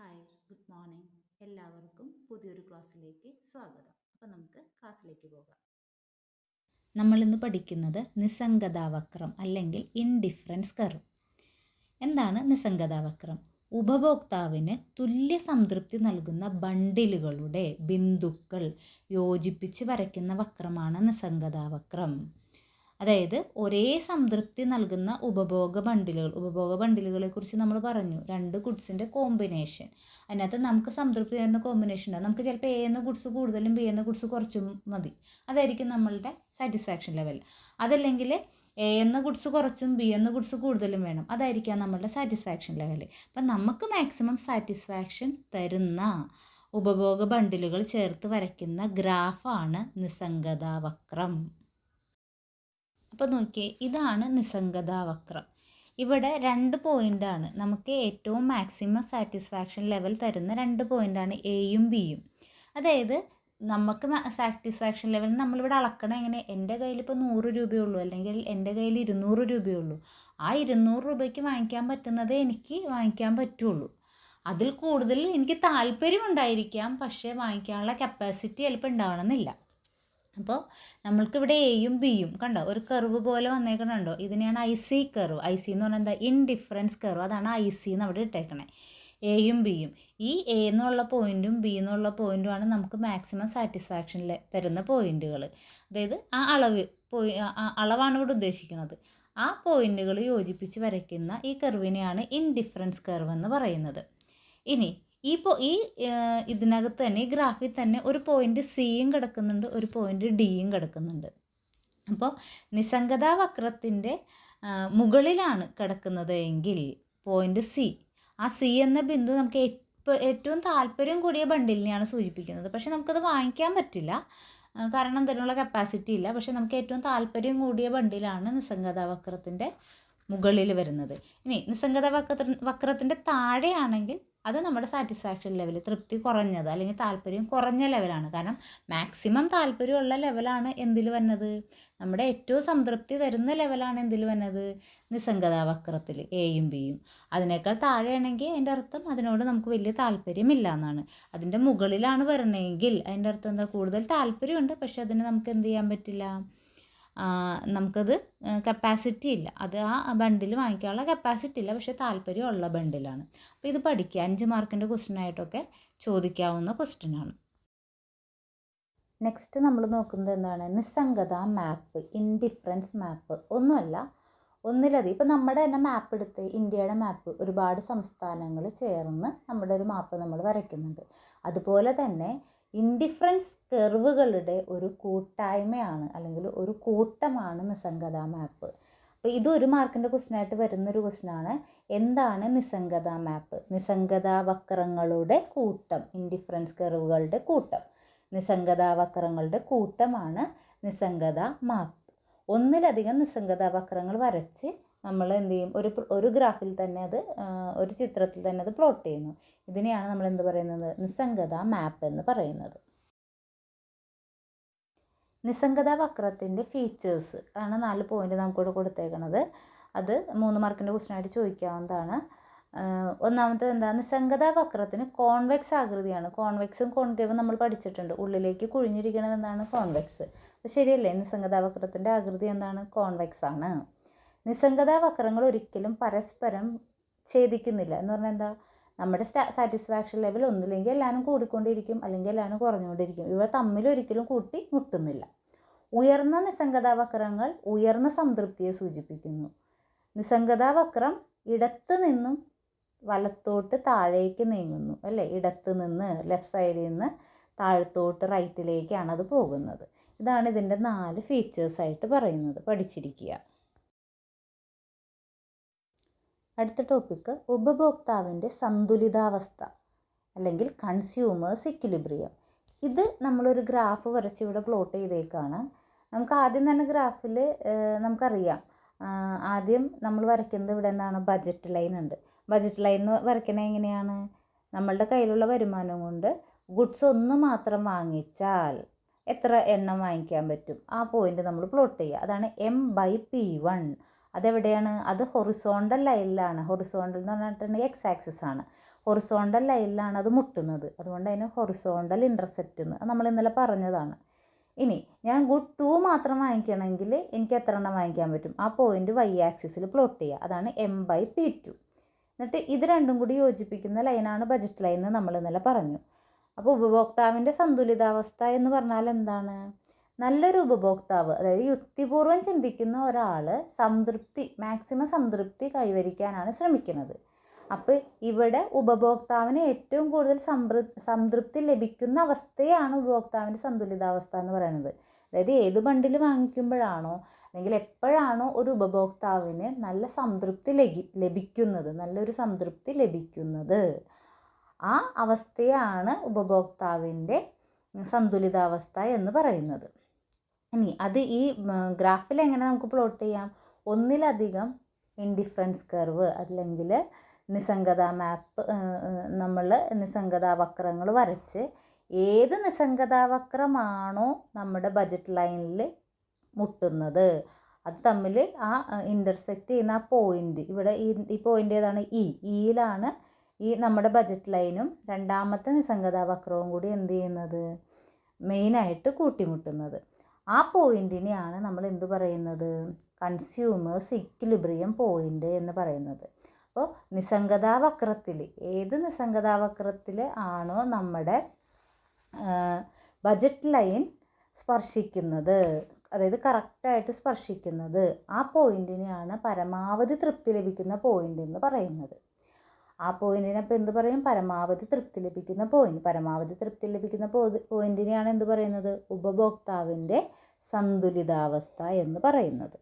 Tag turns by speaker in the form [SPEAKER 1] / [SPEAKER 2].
[SPEAKER 1] Hi good morning എല്ലാവർക്കും പുതിയൊരു ക്ലാസ്സിലേക്ക് സ്വാഗതം. അപ്പോൾ നമുക്ക് ക്ലാസ്സിലേക്ക് പോകാം. നമ്മൾ ഇന്ന് പഠിക്കുന്നത് നിസ്സംഗതാവക്രം അല്ലെങ്കിൽ ഇൻഡിഫറൻസ് കർവ് എന്താണ് നിസ്സംഗതാവക്രം? ഉപഭോക്താവിന് തുല്യ സംതൃപ്തി നൽകുന്ന ബണ്ടിലുകളുടെ ബിന്ദുക്കൾ യോജിപ്പിച്ച് വരയ്ക്കുന്ന വക്രമാണ് നിസ്സംഗതാവക്രം. അതായത് ഒരേ സംതൃപ്തി നൽകുന്ന ഉപഭോഗ ബണ്ടിലുകൾ. ഉപഭോഗ ബണ്ടിലുകളെ കുറിച്ച് നമ്മൾ പറഞ്ഞു. രണ്ട് ഗുഡ്സിന്റെ കോമ്പിനേഷൻ. അതിനകത്ത് നമുക്ക് സംതൃപ്തി തരുന്ന കോമ്പിനേഷൻ ഉണ്ടാകും നമുക്ക് ചിലപ്പോൾ എ എന്ന ഗുഡ്സ് കൂടുതലും ബി എന്ന ഗുഡ്സ് കുറച്ചും മതി. അതായിരിക്കും നമ്മളുടെ സാറ്റിസ്ഫാക്ഷൻ ലെവൽ അതല്ലെങ്കിൽ എ എന്ന ഗുഡ്സ് കുറച്ചും ബി എന്ന ഗുഡ്സ് കൂടുതലും വേണം. അതായിരിക്കാം നമ്മളുടെ സാറ്റിസ്ഫാക്ഷൻ ലെവൽ അപ്പം നമുക്ക് മാക്സിമം സാറ്റിസ്ഫാക്ഷൻ തരുന്ന ഉപഭോഗ ബണ്ടിലുകൾ ചേർത്ത് വരയ്ക്കുന്ന ഗ്രാഫാണ് നിസ്സംഗതാവക്രം അപ്പോൾ നോക്കിയേ ഇതാണ് നിസ്സംഗതാവക്രം. ഇവിടെ രണ്ട് പോയിന്റാണ് നമുക്ക് ഏറ്റവും മാക്സിമം സാറ്റിസ്ഫാക്ഷൻ ലെവൽ തരുന്ന രണ്ട് പോയിന്റാണ് എയും ബിയും അതായത് നമുക്ക് സാറ്റിസ്ഫാക്ഷൻ ലെവൽ നമ്മളിവിടെ അളക്കണം എങ്ങനെ? എന്റെ കയ്യിൽ ഇപ്പോൾ നൂറ് രൂപയുള്ളൂ അല്ലെങ്കിൽ എന്റെ കയ്യിൽ ഇരുന്നൂറ് രൂപയുള്ളൂ ആ ഇരുന്നൂറ് രൂപയ്ക്ക് വാങ്ങിക്കാൻ പറ്റുന്നത് എനിക്ക് വാങ്ങിക്കാൻ പറ്റുള്ളൂ. അതിൽ കൂടുതൽ എനിക്ക് താല്പര്യം ഉണ്ടായിരിക്കാം പക്ഷേ വാങ്ങിക്കാനുള്ള കപ്പാസിറ്റി ചിലപ്പോൾ ഉണ്ടാവണമെന്നില്ല. അപ്പോൾ നമ്മൾക്കിവിടെ എയും ബിയും കണ്ടോ? ഒരു കർവ് പോലെ വന്നേക്കണുണ്ടോ? ഇതിനെയാണ് I C curve I C എന്ന് പറഞ്ഞാൽ എന്താ? ഇൻഡിഫറൻസ് കർവ് അതാണ് ഐ സി എന്ന് അവിടെ ഇട്ടേക്കണേ. എയും ബിയും ഈ എ എന്നുള്ള പോയിന്റും ബി എന്നുള്ള പോയിന്റുമാണ് നമുക്ക് മാക്സിമം സാറ്റിസ്ഫാക്ഷനിൽ തരുന്ന പോയിന്റുകൾ അതായത് ആ അളവ് പോയി അളവാണ് ഇവിടെ ഉദ്ദേശിക്കുന്നത് ആ പോയിന്റുകൾ യോജിപ്പിച്ച് വരയ്ക്കുന്ന ഈ കർവിനെയാണ് ഇൻഡിഫറൻസ് കർവ് എന്ന് പറയുന്നത്. ഇനി ഈ ഈ ഇതിനകത്ത് തന്നെ ഈ ഗ്രാഫിൽ തന്നെ ഒരു പോയിന്റ് സിയും കിടക്കുന്നുണ്ട് ഒരു പോയിന്റ് ഡിയും കിടക്കുന്നുണ്ട്. അപ്പോൾ നിസ്സംഗതാ വക്രത്തിന്റെ മുകളിലാണ് കിടക്കുന്നത് എങ്കിൽ പോയിന്റ് സി ആ സി എന്ന ബിന്ദു നമുക്ക് ഏറ്റവും താല്പര്യം കൂടിയ ബണ്ടിലിനെയാണ് സൂചിപ്പിക്കുന്നത്. പക്ഷേ നമുക്കത് വാങ്ങിക്കാൻ പറ്റില്ല. കാരണം അതിനുള്ള കപ്പാസിറ്റി ഇല്ല. പക്ഷേ നമുക്ക് ഏറ്റവും താല്പര്യം കൂടിയ ബണ്ടിലാണ് നിസ്സംഗതാ വക്രത്തിന്റെ മുകളിൽ വരുന്നത്. ഇനി നിസ്സംഗത വക്ര വക്രത്തിന്റെ താഴെയാണെങ്കിൽ അത് നമ്മുടെ സാറ്റിസ്ഫാക്ഷൻ ലെവൽ തൃപ്തി കുറഞ്ഞത് അല്ലെങ്കിൽ താല്പര്യം കുറഞ്ഞ ലെവലാണ് കാരണം മാക്സിമം താല്പര്യമുള്ള ലെവലാണ് എന്തിൽ വന്നത്? നമ്മുടെ ഏറ്റവും സംതൃപ്തി തരുന്ന ലെവലാണ് എന്തിൽ വന്നത്? നിസ്സംഗതാ വക്രത്തിൽ എയും ബിയും അതിനേക്കാൾ താഴെയാണെങ്കിൽ അതിന്റെ അർത്ഥം അതിനോട് നമുക്ക് വലിയ താല്പര്യമില്ല എന്നാണ്. അതിന്റെ മുകളിലാണ് വരണമെങ്കിൽ അതിന്റെ അർത്ഥം എന്താ? കൂടുതൽ താല്പര്യമുണ്ട് പക്ഷെ അതിന് നമുക്ക് എന്ത് ചെയ്യാൻ പറ്റില്ല? നമുക്കത് കപ്പാസിറ്റി ഇല്ല. അത് ആ ബണ്ടിൽ വാങ്ങിക്കാനുള്ള കപ്പാസിറ്റി ഇല്ല. പക്ഷേ താല്പര്യമുള്ള ബണ്ടിലാണ് അപ്പോൾ ഇത് പഠിക്കുക. അഞ്ച് മാർക്കിന്റെ ക്വസ്റ്റ്യൻ ആയിട്ടൊക്കെ ചോദിക്കാവുന്ന ക്വസ്റ്റ്യനാണ് നെക്സ്റ്റ് നമ്മൾ നോക്കുന്നത് എന്താണ്? നിസ്സംഗത മാപ്പ് ഇൻഡിഫറൻസ് മാപ്പ് ഒന്നുമല്ല ഒന്നിലധികം. ഇപ്പം നമ്മുടെ തന്നെ മാപ്പ് എടുത്ത് ഇന്ത്യയുടെ മാപ്പ് ഒരുപാട് സംസ്ഥാനങ്ങൾ ചേർന്ന് നമ്മുടെ ഒരു മാപ്പ് നമ്മൾ വരയ്ക്കുന്നുണ്ട്. അതുപോലെ തന്നെ ഇൻഡിഫറൻസ് കെർവുകളുടെ ഒരു കൂട്ടായ്മയാണ് അല്ലെങ്കിൽ ഒരു കൂട്ടമാണ് നിസ്സംഗത മാപ്പ്. അപ്പോൾ ഇത് ഒരു മാർക്കിന്റെ ക്വസ്റ്റ്യനായിട്ട് വരുന്നൊരു ക്വസ്റ്റ്യനാണ് എന്താണ് നിസ്സംഗത മാപ്പ്? നിസ്സംഗത വക്രങ്ങളുടെ കൂട്ടം ഇൻഡിഫറൻസ് കെർവുകളുടെ കൂട്ടം. നിസ്സംഗത വക്രങ്ങളുടെ കൂട്ടമാണ് നിസ്സംഗത മാപ്പ്. ഒന്നിലധികം നിസ്സംഗത വക്രങ്ങൾ വരച്ച് നമ്മൾ എന്ത് ചെയ്യും? ഒരു ഒരു ഗ്രാഫിൽ തന്നെ അത് ഒരു ചിത്രത്തിൽ തന്നെ അത് പ്ലോട്ട് ചെയ്യുന്നു. ഇതിനെയാണ് നമ്മൾ എന്ത് പറയുന്നത്? നിസ്സംഗത മാപ്പ് എന്ന് പറയുന്നത്. നിസ്സംഗത വക്രത്തിന്റെ ഫീച്ചേഴ്സ് ആണ് നാല് പോയിന്റ് നമുക്കിവിടെ കൊടുത്തേക്കുന്നത് അത് മൂന്ന് മാർക്കിന്റെ ക്വസ്റ്റ്യനായിട്ട് ചോദിക്കാവുന്നതാണ്. ഒന്നാമത്തെ എന്താ? നിസ്സംഗത വക്രത്തിന് കോൺവെക്സ് ആകൃതിയാണ്. കോൺവെക്സും കോൺകേവും നമ്മൾ പഠിച്ചിട്ടുണ്ട്. ഉള്ളിലേക്ക് കുഴിഞ്ഞിരിക്കുന്നത് എന്താണ് കോൺവെക്സ് ശരിയല്ലേ? നിസ്സംഗത വക്രത്തിന്റെ ആകൃതി എന്താണ്? കോൺവെക്സ് ആണ്. നിസ്സംഗത വക്രങ്ങൾ ഒരിക്കലും പരസ്പരം ഛേദിക്കുന്നില്ല. എന്ന് പറഞ്ഞാൽ എന്താ? നമ്മുടെ സാറ്റിസ്ഫാക്ഷൻ ലെവൽ ഒന്നില്ലെങ്കിൽ എല്ലാവരും കൂടിക്കൊണ്ടിരിക്കും അല്ലെങ്കിൽ എല്ലാവരും കുറഞ്ഞുകൊണ്ടിരിക്കും. ഇവ തമ്മിൽ ഒരിക്കലും കൂട്ടി മുട്ടുന്നില്ല. ഉയർന്ന നിസ്സംഗതാ വക്രങ്ങൾ ഉയർന്ന സംതൃപ്തിയെ സൂചിപ്പിക്കുന്നു. നിസ്സംഗതാ വക്രം ഇടത്ത് നിന്നും വലത്തോട്ട് താഴേക്ക് നീങ്ങുന്നു അല്ലേ? ഇടത്ത് നിന്ന് ലെഫ്റ്റ് സൈഡിൽ നിന്ന് താഴത്തോട്ട് റൈറ്റിലേക്കാണ് അത് പോകുന്നത്. ഇതാണ് ഇതിന്റെ നാല് ഫീച്ചേഴ്സായിട്ട് പറയുന്നത്. പഠിച്ചിരിക്കുക. അടുത്ത ടോപ്പിക്ക് ഉപഭോക്താവിന്റെ സന്തുലിതാവസ്ഥ അല്ലെങ്കിൽ കൺസ്യൂമേഴ്സ് ഇക്വിലിബ്രിയം ഇത് നമ്മളൊരു ഗ്രാഫ് വരച്ച് ഇവിടെ പ്ലോട്ട് ചെയ്തേക്കാണ്. നമുക്ക് ആദ്യം തന്നെ ഗ്രാഫിൽ നമുക്കറിയാം. ആദ്യം നമ്മൾ വരയ്ക്കുന്നത് ഇവിടെ എന്താണ്? ബജറ്റ് ലൈൻ ഉണ്ട്. ബജറ്റ് ലൈൻ വരയ്ക്കണത് എങ്ങനെയാണ്? നമ്മളുടെ കയ്യിലുള്ള വരുമാനം കൊണ്ട് ഗുഡ്സ് ഒന്ന് മാത്രം വാങ്ങിച്ചാൽ എത്ര എണ്ണം വാങ്ങിക്കാൻ പറ്റും? ആ പോയിന്റ് നമ്മൾ പ്ലോട്ട് ചെയ്യുക. അതാണ് എം ബൈ പി വൺ അതെവിടെയാണ്? അത് ഹൊറിസോണ്ടൽ ലൈനിലാണ്. ഹൊറിസോണ്ടൽ എന്ന് പറഞ്ഞിട്ടുണ്ടെങ്കിൽ എക്സ് ആക്സിസ് ആണ്. ഹൊറിസോണ്ടൽ ലൈനിലാണ് അത് മുട്ടുന്നത്. അതുകൊണ്ട് അതിന് ഹൊറിസോണ്ടൽ ഇന്റർസെപ്റ്റ് എന്ന് നമ്മൾ ഇന്നലെ പറഞ്ഞതാണ്. ഇനി ഞാൻ ഗുഡ് ടു മാത്രം വാങ്ങിക്കണമെങ്കിൽ എനിക്ക് എത്ര എണ്ണം വാങ്ങിക്കാൻ പറ്റും? ആ പോയിന്റ് വൈ ആക്സിസിൽ പ്ലോട്ട് ചെയ്യുക. അതാണ് എം ബൈ പി ടു എന്നിട്ട് ഇത് രണ്ടും കൂടി യോജിപ്പിക്കുന്ന ലൈനാണ് ബജറ്റ് ലൈൻ എന്ന് നമ്മൾ ഇന്നലെ പറഞ്ഞു. അപ്പോൾ ഉപഭോക്താവിന്റെ സന്തുലിതാവസ്ഥ എന്ന് പറഞ്ഞാൽ എന്താണ്? നല്ലൊരു ഉപഭോക്താവ് അതായത് യുക്തിപൂർവം ചിന്തിക്കുന്ന ഒരാൾ സംതൃപ്തി മാക്സിമം സംതൃപ്തി കൈവരിക്കാനാണ് ശ്രമിക്കുന്നത്. അപ്പോൾ ഇവിടെ ഉപഭോക്താവിന് ഏറ്റവും കൂടുതൽ സംതൃ സംതൃപ്തി ലഭിക്കുന്ന അവസ്ഥയാണ് ഉപഭോക്താവിന്റെ സന്തുലിതാവസ്ഥ എന്ന് പറയുന്നത്. അതായത് ഏത് ബണ്ടിൽ വാങ്ങിക്കുമ്പോഴാണോ അല്ലെങ്കിൽ എപ്പോഴാണോ ഒരു ഉപഭോക്താവിന് നല്ല സംതൃപ്തി ലഭി ലഭിക്കുന്നത് നല്ലൊരു സംതൃപ്തി ലഭിക്കുന്നത്. ആ അവസ്ഥയാണ് ഉപഭോക്താവിന്റെ സന്തുലിതാവസ്ഥ എന്ന് പറയുന്നത്. ഇനി അത് ഈ ഗ്രാഫിൽ എങ്ങനെ നമുക്ക് പ്ലോട്ട് ചെയ്യാം? ഒന്നിലധികം ഇൻഡിഫറൻസ് കർവ് അല്ലെങ്കിൽ നിസ്സംഗത മാപ്പ് നമ്മൾ നിസ്സംഗതാ വക്രങ്ങൾ വരച്ച് ഏത് നിസ്സംഗതാ വക്രമാണോ നമ്മുടെ ബജറ്റ് ലൈനിൽ മുട്ടുന്നത്. അത് തമ്മിൽ ആ ഇന്റർസെക്റ്റ് ചെയ്യുന്ന ആ പോയിന്റ് ഇവിടെ ഈ ഈ പോയിന്റ് ഏതാണ്? ഇ ഇയിലാണ് ഈ നമ്മുടെ ബജറ്റ് ലൈനും രണ്ടാമത്തെ നിസ്സംഗതാ വക്രവും കൂടി എന്ത് ചെയ്യുന്നത്? മെയിനായിട്ട് കൂട്ടിമുട്ടുന്നത്. ആ പോയിന്റിനെയാണ് നമ്മൾ എന്ത് പറയുന്നത്? കൺസ്യൂമേഴ്സ് ഇക്വിലിബ്രിയം പോയിന്റ് എന്ന് പറയുന്നത്. അപ്പോൾ നിസ്സംഗതാവക്രത്തിൽ ഏത് നിസ്സംഗതാവക്രത്തിൽ ആണോ നമ്മുടെ ബജറ്റ് ലൈൻ സ്പർശിക്കുന്നത് അതായത് കറക്റ്റായിട്ട് സ്പർശിക്കുന്നത് ആ പോയിന്റിനെയാണ് പരമാവധി തൃപ്തി ലഭിക്കുന്ന പോയിന്റ് എന്ന് പറയുന്നത്. ആ പോയിന്റിനെ ഇപ്പം എന്ത് പറയും? പരമാവധി തൃപ്തി ലഭിക്കുന്ന പോയിന്റ് പരമാവധി തൃപ്തി ലഭിക്കുന്ന പോയിന്റിനെയാണ് എന്ത് പറയുന്നത്? ഉപഭോക്താവിന്റെ സന്തുലിതാവസ്ഥ എന്ന് പറയുന്നത്.